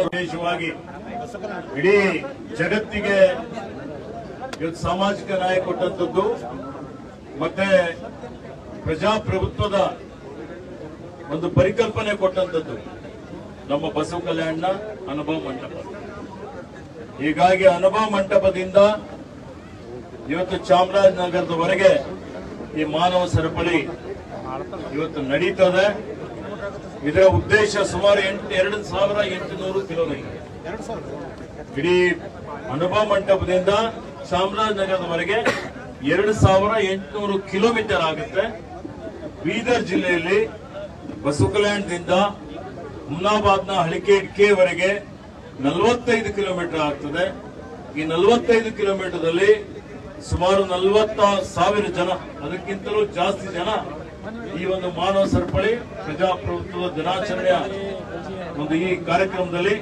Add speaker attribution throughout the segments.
Speaker 1: ವಿಶೇಷವಾಗಿ ಇಡೀ ಜಗತ್ತಿಗೆ ಇವತ್ತು ಸಾಮಾಜಿಕ ನ್ಯಾಯ ಕೊಟ್ಟಂತದ್ದು ಮತ್ತೆ ಪ್ರಜಾಪ್ರಭುತ್ವದ ಒಂದು ಪರಿಕಲ್ಪನೆ ಕೊಟ್ಟಂತದ್ದು ನಮ್ಮ ಬಸವ ಕಲ್ಯಾಣ ಅನುಭವ ಮಂಟಪ. ಹೀಗಾಗಿ ಅನುಭವ ಮಂಟಪದಿಂದ ಇವತ್ತು ಚಾಮರಾಜನಗರದವರೆಗೆ ಈ ಮಾನವ ಸರಪಳಿ ಇವತ್ತು ನಡೀತದೆ. ಇದರ ಉದ್ದೇಶ ಸುಮಾರು ಎಂಟು ಎರಡು ಸಾವಿರ ಎಂಟುನೂರು ಕಿಲೋಮೀಟರ್. ಇಡೀ ಅನುಭವ ಮಂಟಪದಿಂದ ಚಾಮರಾಜನಗರದವರೆಗೆ ಎರಡು ಸಾವಿರ ಎಂಟುನೂರು ಕಿಲೋಮೀಟರ್ ಆಗುತ್ತೆ. ಬೀದರ್ ಜಿಲ್ಲೆಯಲ್ಲಿ ಬಸವಕಲ್ಯಾಣದಿಂದ ಹುಮ್ನಾಬಾದ್ನ ಹಳಿಕೇಡ್ಕೆವರೆಗೆ ನಲವತ್ತೈದು ಕಿಲೋಮೀಟರ್ ಆಗ್ತದೆ. ಈ ನಲವತ್ತೈದು ಕಿಲೋಮೀಟರ್ದಲ್ಲಿ ಸುಮಾರು ನಲವತ್ತ ಸಾವಿರ ಜನ ಅದಕ್ಕಿಂತಲೂ ಜಾಸ್ತಿ ಜನ ಈ ಒಂದು ಮಾನವ ಸರಪಳಿ ಪ್ರಜಾಪ್ರಭುತ್ವದ ದಿನಾಚರಣೆಯ ಒಂದು ಈ ಕಾರ್ಯಕ್ರಮದಲ್ಲಿ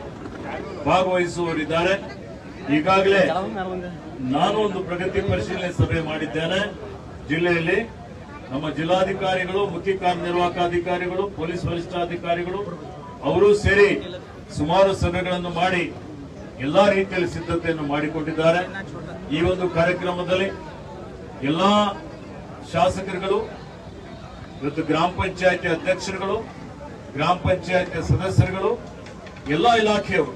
Speaker 1: ಭಾಗವಹಿಸುವವರಿದ್ದಾರೆ. ಈಗಾಗಲೇ ನಾನು ಒಂದು ಪ್ರಗತಿ ಪರಿಶೀಲನೆ ಸಭೆ ಮಾಡಿದ್ದೇನೆ. ಜಿಲ್ಲೆಯಲ್ಲಿ ನಮ್ಮ ಜಿಲ್ಲಾಧಿಕಾರಿಗಳು, ಮುಖ್ಯ ಕಾರ್ಯನಿರ್ವಾಹಕ ಅಧಿಕಾರಿಗಳು ಪೊಲೀಸ್ ವರಿಷ್ಠಾಧಿಕಾರಿಗಳು, ಅವರು ಸೇರಿ ಸುಮಾರು ಸಭೆಗಳನ್ನು ಮಾಡಿ ಎಲ್ಲಾ ರೀತಿಯಲ್ಲಿ ಸಿದ್ಧತೆಯನ್ನು ಮಾಡಿಕೊಂಡಿದ್ದಾರೆ ಈ ಒಂದು ಕಾರ್ಯಕ್ರಮದಲ್ಲಿ ಎಲ್ಲಾ ಶಾಸಕರುಗಳು ಇವತ್ತು ಗ್ರಾಮ ಪಂಚಾಯತಿ ಅಧ್ಯಕ್ಷರುಗಳು, ಗ್ರಾಮ ಪಂಚಾಯತಿ ಸದಸ್ಯರುಗಳು, ಎಲ್ಲ ಇಲಾಖೆಯವರು,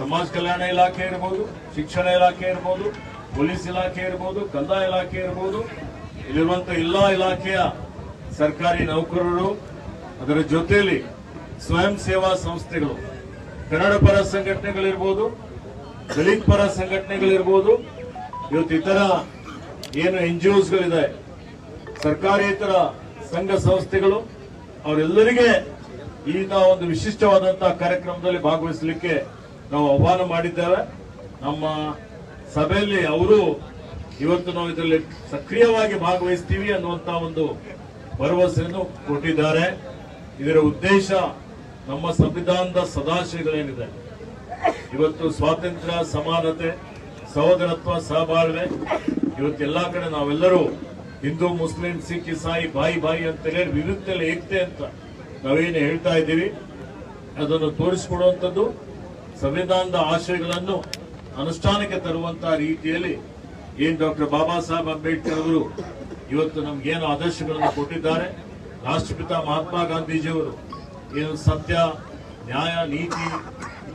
Speaker 1: ಸಮಾಜ ಕಲ್ಯಾಣ ಇಲಾಖೆ ಇರಬಹುದು ಶಿಕ್ಷಣ ಇಲಾಖೆ ಇರಬಹುದು ಪೊಲೀಸ್ ಇಲಾಖೆ ಇರಬಹುದು ಕಂದಾಯ ಇಲಾಖೆ ಇರಬಹುದು ಇಲ್ಲಿರುವಂತಹ ಎಲ್ಲಾ ಇಲಾಖೆಯ ಸರ್ಕಾರಿ ನೌಕರರು, ಅದರ ಜೊತೆಯಲ್ಲಿ ಸ್ವಯಂ ಸೇವಾ ಸಂಸ್ಥೆಗಳು, ಕನ್ನಡ ಪರ ಸಂಘಟನೆಗಳಿರ್ಬೋದು, ದಲಿತ ಪರ ಸಂಘಟನೆಗಳಿರ್ಬೋದು, ಇವತ್ತು ಇತರ ಏನು ಎನ್ ಜಿ ಒಸ್ಗಳಿದೆ ಸರ್ಕಾರೇತರ ಸಂಘ ಸಂಸ್ಥೆಗಳು ಅವರೆಲ್ಲರಿಗೆ ನಾವು ಒಂದು ವಿಶಿಷ್ಟವಾದಂತಹ ಕಾರ್ಯಕ್ರಮದಲ್ಲಿ ಭಾಗವಹಿಸಲಿಕ್ಕೆ ನಾವು ಆಹ್ವಾನ ಮಾಡಿದ್ದೇವೆ. ನಮ್ಮ ಸಭೆಯಲ್ಲಿ ಅವರು ಇವತ್ತು ನಾವು ಇದರಲ್ಲಿ ಸಕ್ರಿಯವಾಗಿ ಭಾಗವಹಿಸ್ತೀವಿ ಅನ್ನುವಂತ ಒಂದು ಭರವಸೆಯನ್ನು ಕೊಟ್ಟಿದ್ದಾರೆ. ಇದರ ಉದ್ದೇಶ ನಮ್ಮ ಸಂವಿಧಾನದ ಸದಾಶಯಗಳೇನಿದೆ. ಇವತ್ತು ಸ್ವಾತಂತ್ರ್ಯ, ಸಮಾನತೆ, ಸಹೋದರತ್ವ, ಸಹಬಾಳ್ವೆ, ಇವತ್ತೆಲ್ಲಾ ಕಡೆ ನಾವೆಲ್ಲರೂ ಹಿಂದೂ, ಮುಸ್ಲಿಂ, ಸಿಖ್, ಇಸಾಯಿ, ಬಾಯಿ ಬಾಯಿ ಅಂತ ಹೇಳಿ ವಿರುದ್ಧದಲ್ಲಿ ಏಕತೆ ಅಂತ ನಾವೇನು ಹೇಳ್ತಾ ಇದ್ದೀವಿ, ಅದನ್ನು ತೋರಿಸಿಕೊಡುವಂಥದ್ದು ಸಂವಿಧಾನದ ಆಶಯಗಳನ್ನು ಅನುಷ್ಠಾನಕ್ಕೆ ತರುವಂತಹ ರೀತಿಯಲ್ಲಿ ಏನ್ ಡಾಕ್ಟರ್ ಬಾಬಾ ಸಾಹೇಬ್ ಅಂಬೇಡ್ಕರ್ ಅವರು ಇವತ್ತು ನಮ್ಗೇನು ಆದರ್ಶಗಳನ್ನು ಕೊಟ್ಟಿದ್ದಾರೆ. ರಾಷ್ಟ್ರಪಿತ ಮಹಾತ್ಮ ಗಾಂಧೀಜಿಯವರು ಏನು ಸತ್ಯ, ನ್ಯಾಯ, ನೀತಿ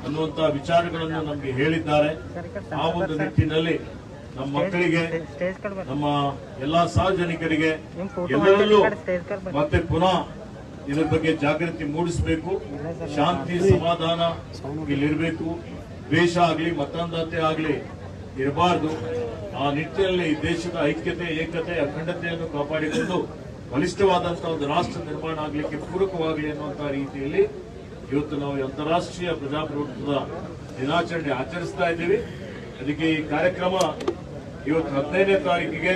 Speaker 1: ಅನ್ನುವಂತಹ ವಿಚಾರಗಳನ್ನು ನಮಗೆ ಹೇಳಿದ್ದಾರೆ. ಆ ಒಂದು ನಿಟ್ಟಿನಲ್ಲಿ ನಮ್ಮ ಮಕ್ಕಳಿಗೆ ನಮ್ಮ ಎಲ್ಲಾ ಸಾರ್ವಜನಿಕರಿಗೆ ಎಲ್ಲರಲ್ಲೂ ಮತ್ತೆ ಪುನಃ ಇದ್ರ ಬಗ್ಗೆ ಜಾಗೃತಿ ಮೂಡಿಸಬೇಕು. ಶಾಂತಿ ಸಮಾಧಾನ ಇಲ್ಲಿರಬೇಕು. ದ್ವೇಷ ಆಗ್ಲಿ ಮತಾಂಧತೆ ಆಗ್ಲಿ ಇರಬಾರದು. ಆ ನಿಟ್ಟಿನಲ್ಲಿ ಈ ದೇಶದ ಐಕ್ಯತೆ ಏಕತೆ ಅಖಂಡತೆಯನ್ನು ಕಾಪಾಡಿಕೊಂಡು ಬಲಿಷ್ಠವಾದಂತಹ ಒಂದು ರಾಷ್ಟ್ರ ನಿರ್ಮಾಣ ಆಗ್ಲಿಕ್ಕೆ ಪೂರಕವಾಗಲಿ ಅನ್ನುವಂತಹ ರೀತಿಯಲ್ಲಿ ಇವತ್ತು ನಾವು ಅಂತಾರಾಷ್ಟ್ರೀಯ ಪ್ರಜಾಪ್ರಭುತ್ವದ ದಿನಾಚರಣೆ ಆಚರಿಸ್ತಾ ಇದ್ದೀವಿ. ಅದಕ್ಕೆ ಈ ಕಾರ್ಯಕ್ರಮ ಇವತ್ತು ಹದಿನೈದನೇ ತಾರೀಕಿಗೆ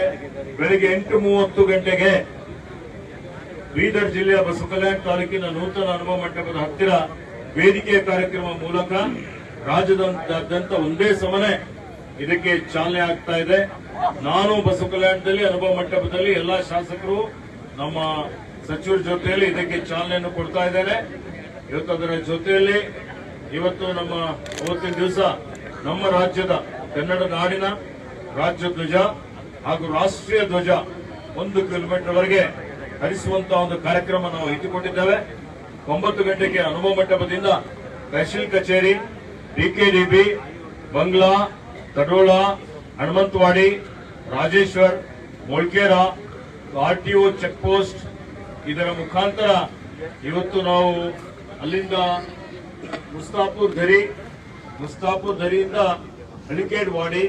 Speaker 1: ಬೆಳಿಗ್ಗೆ ಎಂಟು ಮೂವತ್ತು ಗಂಟೆಗೆ ಬೀದರ್ ಜಿಲ್ಲೆಯ ಬಸವಕಲ್ಯಾಣ ತಾಲೂಕಿನ ನೂತನ ಅನುಭವ ಮಂಟಪದ ಹತ್ತಿರ ವೇದಿಕೆ ಕಾರ್ಯಕ್ರಮ ಮೂಲಕ ರಾಜ್ಯದಾದ್ಯಂತ ಒಂದೇ ಸಮನೆ ಇದಕ್ಕೆ ಚಾಲನೆ ಆಗ್ತಾ ಇದೆ. ನಾನು ಬಸವಕಲ್ಯಾಣದಲ್ಲಿ ಅನುಭವ ಮಂಟಪದಲ್ಲಿ ಎಲ್ಲಾ ಶಾಸಕರು ನಮ್ಮ ಸಚಿವರ ಜೊತೆಯಲ್ಲಿ ಇದಕ್ಕೆ ಚಾಲನೆಯನ್ನು ಕೊಡ್ತಾ ಇದ್ದೇನೆ. ಇವತ್ತು ಅದರ ಜೊತೆಯಲ್ಲಿ ಇವತ್ತು ನಮ್ಮ ಅವತ್ತಿನ ದಿವಸ ನಮ್ಮ ರಾಜ್ಯದ ಕನ್ನಡ ನಾಡಿನ ರಾಜ್ಯ ಧ್ವಜ ಹಾಗೂ ರಾಷ್ಟ್ರೀಯ ಧ್ವಜ ಒಂದು ಕಿಲೋಮೀಟರ್ ವರೆಗೆ ಹರಿಸುವಂತಹ ಒಂದು ಕಾರ್ಯಕ್ರಮ ನಾವು ಇಟ್ಟುಕೊಂಡಿದ್ದೇವೆ. ಒಂಬತ್ತು ಗಂಟೆಗೆ ಅನುಭವ ಮಂಟಪದಿಂದ ತಹಶೀಲ್ ಕಚೇರಿ, DKDB, Bangla, Tadola, Hanumanthawadi, Rajeshwar, Molkera, RTO check post ಇದರ ಮುಖಾಂತರ ಇವತ್ತು ನಾವು ಅಲ್ಲಿಂದ ಮುಸ್ತಾಪುರ್ ಧರಿ ಮುಸ್ತಾಪುರ್ ಧರಿಯಿಂದ ಹಳಿಕೇಡ್ ವಾಡಿ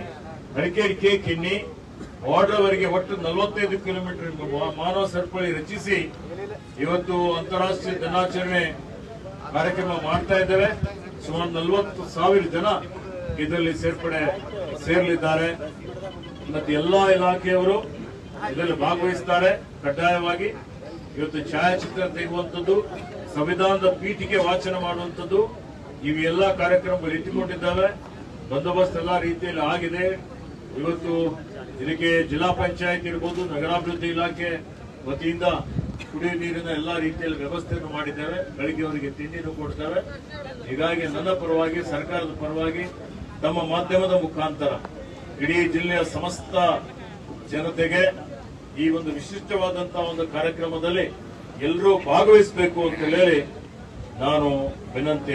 Speaker 1: ಹಳಿಕೇಡ್ ಕೆ ಕಿನ್ನಿ ವಾರ್ಡ್ರವರೆಗೆ ಒಟ್ಟು ನಲವತ್ತೈದು ಕಿಲೋಮೀಟರ್ ಮಾನವ ಸರಪಳಿ ರಚಿಸಿ ಇವತ್ತು ಅಂತಾರಾಷ್ಟ್ರೀಯ ದಿನಾಚರಣೆ ಕಾರ್ಯಕ್ರಮ ಮಾಡ್ತಾ ಇದ್ದೇವೆ. ಸುಮಾರು ನಲವತ್ತು ಸಾವಿರ ಜನ ಇದರಲ್ಲಿ ಸೇರ್ಪಡೆ, ಸೇರಲಿದ್ದಾರೆ. ಮತ್ತೆ ಎಲ್ಲಾ ಇಲಾಖೆಯವರು ಇದರಲ್ಲಿ ಭಾಗವಹಿಸ್ತಾರೆ. ಕಡ್ಡಾಯವಾಗಿ ಇವತ್ತು ಛಾಯಾಚಿತ್ರ ತೆಗೆಯುವಂಥದ್ದು, ಸಂವಿಧಾನದ ಪೀಠಿಕೆ ವಾಚನ ಮಾಡುವಂಥದ್ದು ಇವೆಲ್ಲ ಕಾರ್ಯಕ್ರಮಗಳು ಇಟ್ಟುಕೊಂಡಿದ್ದಾವೆ. ಬಂದೋಬಸ್ತ್ ಎಲ್ಲಾ ರೀತಿಯಲ್ಲಿ ಆಗಿದೆ. ಇವತ್ತು ಇದಕ್ಕೆ ಜಿಲ್ಲಾ ಪಂಚಾಯತ್ ಇರ್ಬೋದು, ನಗರಾಭಿವೃದ್ಧಿ ಇಲಾಖೆ ವತಿಯಿಂದ ಕುಡಿಯುವ ನೀರಿನ ಎಲ್ಲಾ ರೀತಿಯಲ್ಲಿ ವ್ಯವಸ್ಥೆಯನ್ನು ಮಾಡಿದ್ದೇವೆ. ಬೆಳಿಗ್ಗೆ ಅವರಿಗೆ ತಿಂಡಿಯನ್ನು ಕೊಡ್ತೇವೆ. ಹೀಗಾಗಿ ನನ್ನ ಪರವಾಗಿ, ಸರ್ಕಾರದ ಪರವಾಗಿ, ತಮ್ಮ ಮಾಧ್ಯಮದ ಮುಖಾಂತರ ಇಡೀ ಜಿಲ್ಲೆಯ ಸಮಸ್ತ ಜನತೆಗೆ ಈ ಒಂದು ವಿಶಿಷ್ಟವಾದಂತಹ ಒಂದು ಕಾರ್ಯಕ್ರಮದಲ್ಲಿ ಎಲ್ಲರೂ ಭಾಗವಹಿಸಬೇಕು ಅಂತ ಹೇಳಿ ನಾನು ವಿನಂತಿ